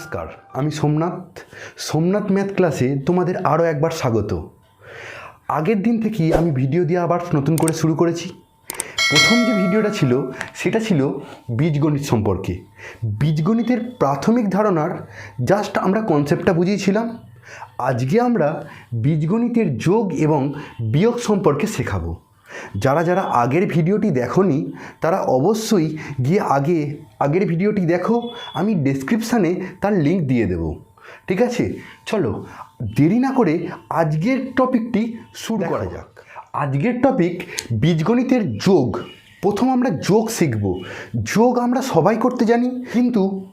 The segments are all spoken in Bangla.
নমস্কার, আমি সোমনাথ। সোমনাথ ম্যাথ ক্লাসে তোমাদের আরও একবার স্বাগত। আগের দিন থেকেই আমি ভিডিও দিয়ে আবার নতুন করে শুরু করেছি। প্রথম যে ভিডিওটা ছিল, সেটা ছিল বীজগণিত সম্পর্কে। বীজগণিতের প্রাথমিক ধারণার জাস্ট আমরা কনসেপ্টটা বুঝিয়েছিলাম। আজকে আমরা বীজগণিতের যোগ এবং বিয়োগ সম্পর্কে শেখাবো। যারা যারা আগের ভিডিওটি দেখোনি তারা অবশ্যই গিয়ে আগে আগের ভিডিওটি দেখো আমি ডেসক্রিপশানে তার লিঙ্ক দিয়ে দেব। ঠিক আছে? চলো দেরি না করে আজকের টপিকটি শুরু করা যাক। আজকের টপিক বীজগণিতের যোগ। প্রথম আমরা যোগ শিখব। যোগ আমরা সবাই করতে জানি কিন্তু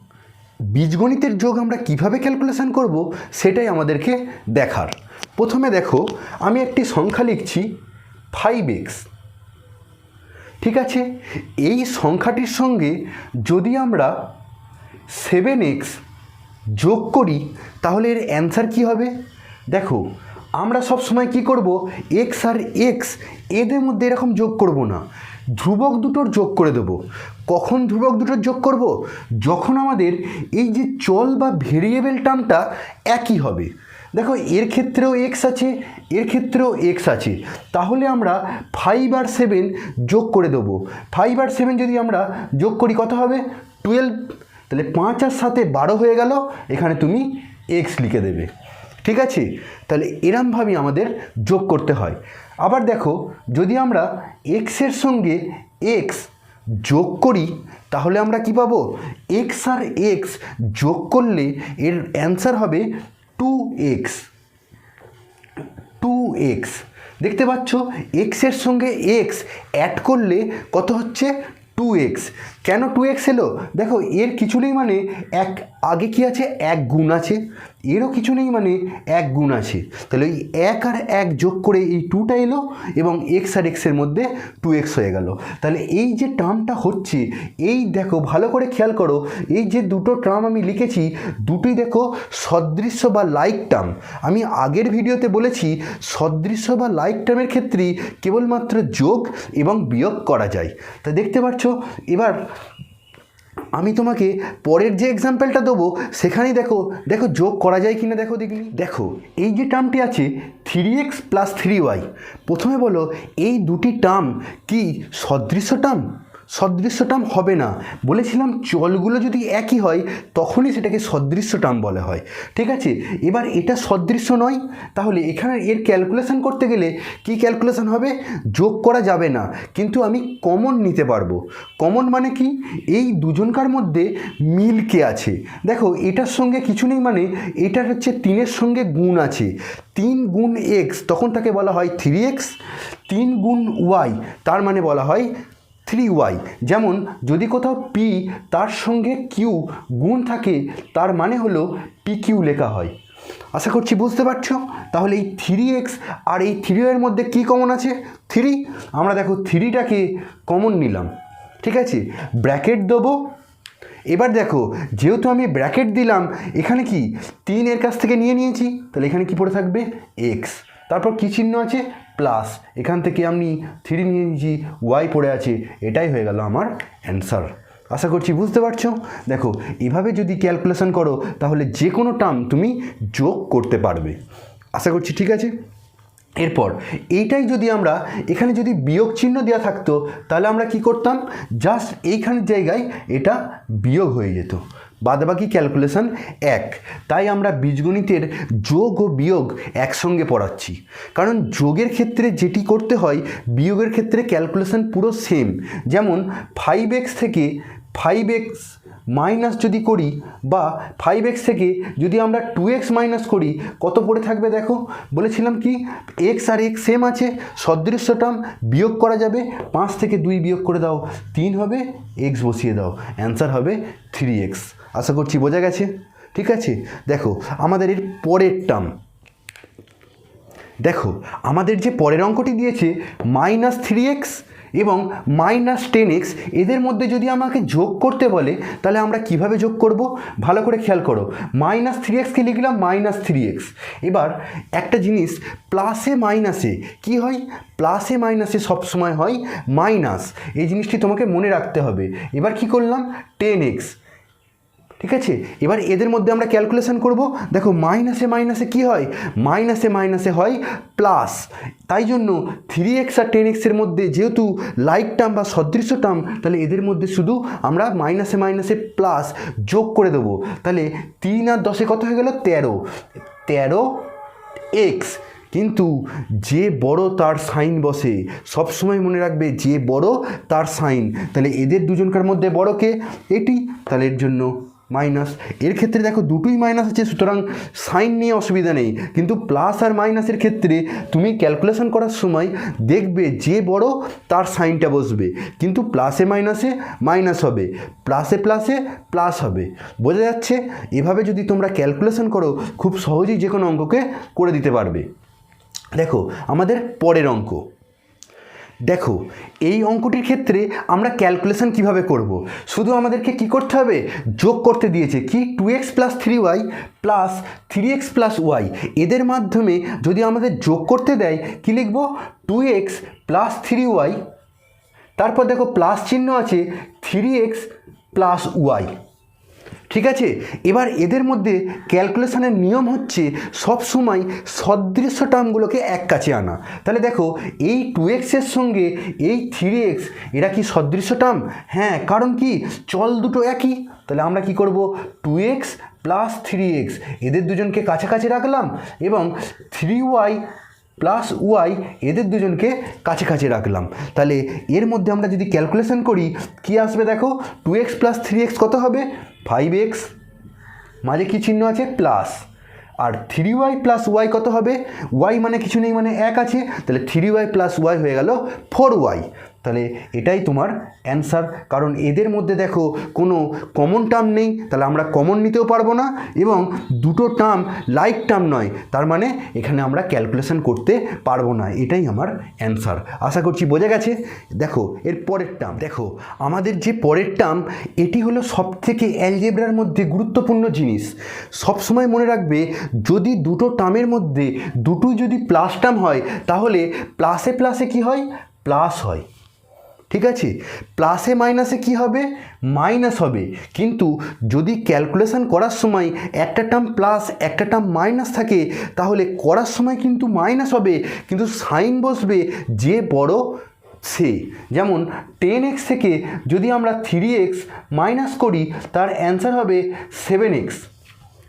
বীজগণিতের যোগ আমরা কীভাবে ক্যালকুলেশন করব সেটাই আমাদেরকে দেখার। প্রথমে দেখো আমি একটি সংখ্যা লিখছি। ফাইভ এক্স ঠিক আছে? এই সংখ্যাটির সঙ্গে যদি আমরা সেভেন এক্স যোগ করি, তাহলে এর অ্যান্সার কী হবে? দেখো, আমরা সব সময় কি করব? এক্স আর এক্স এদের মধ্যে এরকম যোগ করব না। ধ্রুবক দুটোর যোগ করে দেবো। কখন ধ্রুবক দুটোর যোগ করব? যখন আমাদের এই যে চল বা ভেরিয়েবল টার্মটা একই হবে। দেখো, এর ক্ষেত্রেও এক্স আছে, এর ক্ষেত্রেও এক্স আছে। তাহলে আমরা ফাইভ আর সেভেন যোগ করে দেবো। ফাইভ আর সেভেন যদি আমরা যোগ করি, কত হবে? টুয়েলভ তাহলে পাঁচ আর সাথে বারো হয়ে গেল। এখানে তুমি এক্স লিখে দেবে। ঠিক আছে? তাহলে এরমভাবেই আমাদের যোগ করতে হয়। আবার দেখো, যদি আমরা এক্সের সঙ্গে এক্স যোগ করি, তাহলে আমরা কি পাবো? এক্স আর এক্স যোগ করলে এর অ্যান্সার হবে টু এক্স টু এক্স দেখতে পাচ্ছ এক্সের সঙ্গে এক্স অ্যাড করলে কত হচ্ছে? টু এক্স কেন টু এক্স এলো? দেখো, এর কিছু নেই মানে এক, আগে কি আছে? এক গুণ আছে। এরও কিছু নেই মানে এক গুণ আছে। তাহলে ওই এক আর এক যোগ করে এই টুটা এলো এবং এক্স আর এক্সের মধ্যে টু এক্স হয়ে গেল। তাহলে এই যে টার্মটা হচ্ছে, এই দেখো ভালো করে খেয়াল করো, এই যে দুটো টার্ম আমি লিখেছি, দুটোই দেখো সদৃশ্য বা লাইক টার্ম আমি আগের ভিডিওতে বলেছি, সদৃশ্য বা লাইক টার্মের ক্ষেত্রেই কেবলমাত্র যোগ এবং বিয়োগ করা যায়। তা দেখতে পাচ্ছ? এবার আমি তোমাকে পরের যে এক্সাম্পলটা দেবো, সেখানেই দেখো দেখো যোগ করা যায় কি না দেখো দেখি দেখো, এই যে টার্মটি আছে three x plus three y প্রথমে বলো, এই দুটি টার্ম কি সদৃশ্য টার্ম সদৃশ্য টার্ম হবে না। বলেছিলাম চলগুলো যদি একই হয়, তখনই সেটাকে সদৃশ্য টার্ম বলা হয়। ঠিক আছে? এবার এটা সদৃশ্য নয়। তাহলে এখানে এর ক্যালকুলেশন করতে গেলে কি ক্যালকুলেশন হবে? যোগ করা যাবে না। কিন্তু আমি কমন নিতে পারব। কমন মানে কি? এই দুজনকার মধ্যে মিলকে আছে? দেখো, এটার সঙ্গে কিছু নেই মানে এটার হচ্ছে তিনের সঙ্গে গুণ আছে। তিন গুণ এক্স তখন তাকে বলা হয় থ্রি এক্স তিন গুণ ওয়াই তার মানে বলা হয় থ্রি ওয়াই যেমন, যদি কোথাও পি তার সঙ্গে কিউ গুণ থাকে, তার মানে হলো পি কিউ লেখা হয়। আশা করছি বুঝতে পারছ? তাহলে এই থ্রি এক্স আর এই থ্রি এর মধ্যে কী কমন আছে? থ্রি আমরা দেখো থ্রিটাকে কমন নিলাম। ঠিক আছে? ব্র্যাকেট দেবো। এবার দেখো, যেহেতু আমি ব্র্যাকেট দিলাম, এখানে কি? তিন এর কাছ থেকে নিয়ে নিয়েছি। তাহলে এখানে কি পড়ে থাকবে? এক্স তারপর কী চিহ্ন আছে? প্লাস এখান থেকে আমি থ্রি নিয়ে নিয়েছি ওয়াই পড়ে আছে, এটাই হয়ে গেল আমার অ্যান্সার। আশা করছি বুঝতে পারছ? দেখো, এভাবে যদি ক্যালকুলেশন করো, তাহলে যে কোনো টার্ম তুমি যোগ করতে পারবে। আশা করছি ঠিক আছে? এরপর, এইটাই যদি আমরা, এখানে যদি বিয়োগ চিহ্ন দেওয়া থাকতো, তাহলে আমরা কি করতাম? জাস্ট এইখানের জায়গায় এটা বিয়োগ হয়ে যেত। বাদবাকি ক্যালকুলেশন এক। তাই আমরা বীজগণিতের যোগ ও বিয়োগ একসঙ্গে পড়াচ্ছি। কারণ যোগের ক্ষেত্রে যেটি করতে হয়, বিয়োগের ক্ষেত্রে ক্যালকুলেশন পুরো সেম যেমন ফাইভ এক্স থেকে ফাইভ এক্স মাইনাস যদি করি বা ফাইভ এক্স থেকে যদি আমরা টু এক্স মাইনাস করি, কত পড়ে থাকবে দেখো? বলেছিলাম কি এক্স আর এক্স সেম আছে সদৃশ্য টার্ম বিয়োগ করা যাবে, পাঁচ থেকে দুই বিয়োগ করে দাও, তিন হবে এক্স বসিয়ে দাও। অ্যান্সার হবে থ্রি এক্স আশা করছি বোঝা গেছে? ঠিক আছে? দেখো, আমাদের এর পরের টার্ম দেখো, আমাদের যে পরের অঙ্কটি দিয়েছে মাইনাস থ্রি এক্স এবং মাইনাস টেন এক্স এদের মধ্যে যদি আমাকে যোগ করতে বলে, তাহলে আমরা কীভাবে যোগ করব? ভালো করে খেয়াল করো। মাইনাস থ্রি এক্সকে লিখলাম মাইনাস থ্রি এক্স এবার একটা জিনিস প্লাসে মাইনাসে কি হয়? প্লাসে মাইনাসে সবসময় হয় মাইনাস এই জিনিসটি তোমাকে মনে রাখতে হবে। এবার কি করলাম? টেন এক্স ঠিক আছে? এবার এদের মধ্যে আমরা ক্যালকুলেশন করব। দেখো মাইনাসে মাইনাসে কি হয়? মাইনাসে মাইনাসে হয় প্লাস তাই জন্য থ্রি এক্স আর টেন এক্সের মধ্যে যেহেতু লাইক টার্ম বা সদৃশ্য টার্ম তাহলে এদের মধ্যে শুধু আমরা মাইনাসে মাইনাসে প্লাস যোগ করে দেবো। তাহলে তিন আর দশে কত হয়ে গেল? তেরো। তেরো এক্স কিন্তু যে বড় তার সাইন বসে, সব সময় মনে রাখবে যে বড় তার সাইন। তাহলে এদের দুজনকার মধ্যে বড় কে? এটি। তাহলে এর জন্য মাইনাস। এর ক্ষেত্রে দেখো দুটোই মাইনাস আছে, সুতরাং সাইন নিয়ে অসুবিধা নেই। কিন্তু প্লাস আর মাইনাসের ক্ষেত্রে তুমি ক্যালকুলেশন করার সময় দেখবে যে বড় তার সাইনটা বসবে। কিন্তু প্লাসে মাইনাসে মাইনাস হবে। প্লাসে প্লাসে প্লাস হবে। বোঝা যাচ্ছে? এভাবে যদি তোমরা ক্যালকুলেশন করো, খুব সহজেই যে কোনো অঙ্ককে করে দিতে পারবে। দেখো, আমাদের পরের অঙ্ক। দেখো, এই অঙ্কটির ক্ষেত্রে আমরা ক্যালকুলেশন কীভাবে করব। শুধু আমাদেরকে কি করতে হবে? যোগ করতে দিয়েছে। কি? Two x plus three y plus three x plus y এদের মাধ্যমে যদি আমাদের যোগ করতে দেয়, কি লিখব? Two x plus three y তারপর দেখো প্লাস চিহ্ন আছে থ্রি এক্স প্লাস ওয়াই ঠিক আছে? এবার এদের মধ্যে ক্যালকুলেশনের নিয়ম হচ্ছে সব সময় সদৃশ্য টার্মগুলোকে এক কাছে আনা। তাহলে দেখো, এই টু এক্সের সঙ্গে এই থ্রি এক্স এরা কি সদৃশ্য টার্ম হ্যাঁ কারণ কি? চল দুটো একই। তাহলে আমরা কি করব? Two x plus three x এদের দুজনকে কাছাকাছি রাখলাম এবং থ্রি ওয়াই প্লাস ওয়াই এদের দুজনকে কাছে কাছে রাখলাম। তাহলে এর মধ্যে আমরা যদি ক্যালকুলেশন করি, কি আসবে দেখো? Two x plus three x কত হবে? ফাইভ এক্স মাঝে কী চিহ্ন আছে? প্লাস আর থ্রি ওয়াই প্লাস ওয়াই কত হবে? ওয়াই মানে কিছু নেই মানে এক আছে। তাহলে থ্রি ওয়াই প্লাস ওয়াই হয়ে গেল ফোর ওয়াই তাহলে এটাই তোমার অ্যান্সার কারণ এদের মধ্যে দেখো কোনো কমন টার্ম নেই, তাহলে আমরা কমন নিতেও পারব না এবং দুটো টার্ম লাইক টার্ম নয়, তার মানে এখানে আমরা ক্যালকুলেশন করতে পারব না, এটাই আমার অ্যান্সার আশা করছি বোঝা গেছে? দেখো, এর পরের টার্ম দেখো, আমাদের যে পরের টার্ম এটি হলো সব থেকে অ্যালজেব্রার মধ্যে গুরুত্বপূর্ণ জিনিস। সবসময় মনে রাখবে, যদি দুটো টার্মের মধ্যে দুটোই যদি প্লাস টার্ম হয়, তাহলে প্লাসে প্লাসে কি হয়? প্লাস হয়। ঠিক আছে? প্লাসে মাইনাসে কি হবে? মাইনাস হবে। কিন্তু যদি ক্যালকুলেশন করার সময় একটা টার্ম প্লাস একটা টার্ম মাইনাস থাকে, তাহলে করার সময় কিন্তু মাইনাস হবে। কিন্তু সাইন বসবে যে বড় সে। যেমন টেন এক্স থেকে যদি আমরা থ্রি এক্স মাইনাস করি, তার অ্যান্সার হবে সেভেন এক্স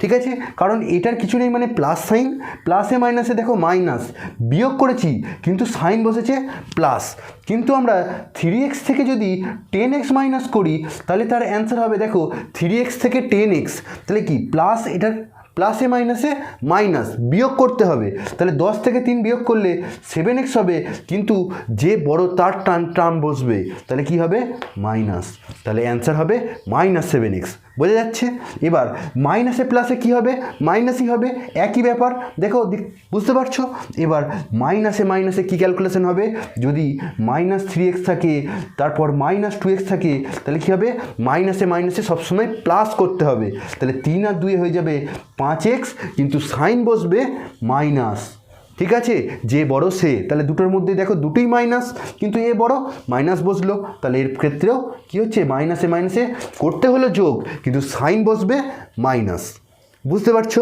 ঠিক আছে? কারণ এটার কিছু নেই মানে প্লাস সাইন প্লাসে মাইনাসে দেখো মাইনাস বিয়োগ করেছি, কিন্তু সাইন বসেছে প্লাস কিন্তু আমরা থ্রি এক্স থেকে যদি টেন এক্স মাইনাস করি, তাহলে তার অ্যান্সার হবে দেখো থ্রি এক্স থেকে টেন এক্স তাহলে কি? প্লাস এটার প্লাসে মাইনাসে মাইনাস বিয়োগ করতে হবে। তাহলে দশ থেকে তিন বিয়োগ করলে সেভেন এক্স হবে, কিন্তু যে বড় তার টান টার্ম বসবে, তাহলে কি হবে? মাইনাস তাহলে অ্যান্সার হবে মাইনাস সেভেন এক্স বোঝা যাচ্ছে? এবার মাইনাসে প্লাসে কি হবে? মাইনাসই হবে একই ব্যাপার। দেখো বুঝতে পারছ? এবার মাইনাসে মাইনাসে কী ক্যালকুলেশন হবে? যদি মাইনাস থ্রি এক্স থাকে, তারপর মাইনাস টু এক্স থাকে, তাহলে কী হবে? মাইনাসে মাইনাসে সবসময় প্লাস করতে হবে। তাহলে তিন আর দুয়ে হয়ে যাবে পাঁচ এক্স কিন্তু সাইন বসবে মাইনাস ঠিক আছে? যে বড় সে, তাহলে দুটোর মধ্যে দেখো দুটোই মাইনাস কিন্তু এ বড় মাইনাস বসল। তাহলে এর ক্ষেত্রেও কী হচ্ছে? মাইনাসে মাইনাসে করতে হলো যোগ, কিন্তু সাইন বসবে মাইনাস বুঝতে পারছ?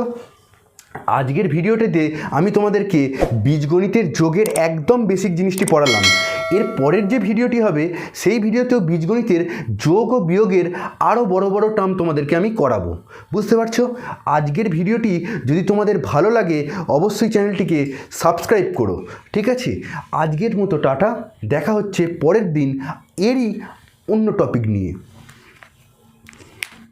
আজকের ভিডিওটিতে আমি তোমাদেরকে বীজগণিতের যোগের একদম বেসিক জিনিসটি পড়ালাম। এর পরের যে ভিডিওটি হবে, সেই ভিডিওতেও বীজগণিতের যোগ ও বিয়োগের আরও বড় বড় টার্ম তোমাদেরকে আমি করাবো। বুঝতে পারছ? আজকের ভিডিওটি যদি তোমাদের ভালো লাগে, অবশ্যই চ্যানেলটিকে সাবস্ক্রাইব করো। ঠিক আছে? আজকের মতো টাটা। দেখা হচ্ছে পরের দিন। এরই অন্য টপিক নিয়ে।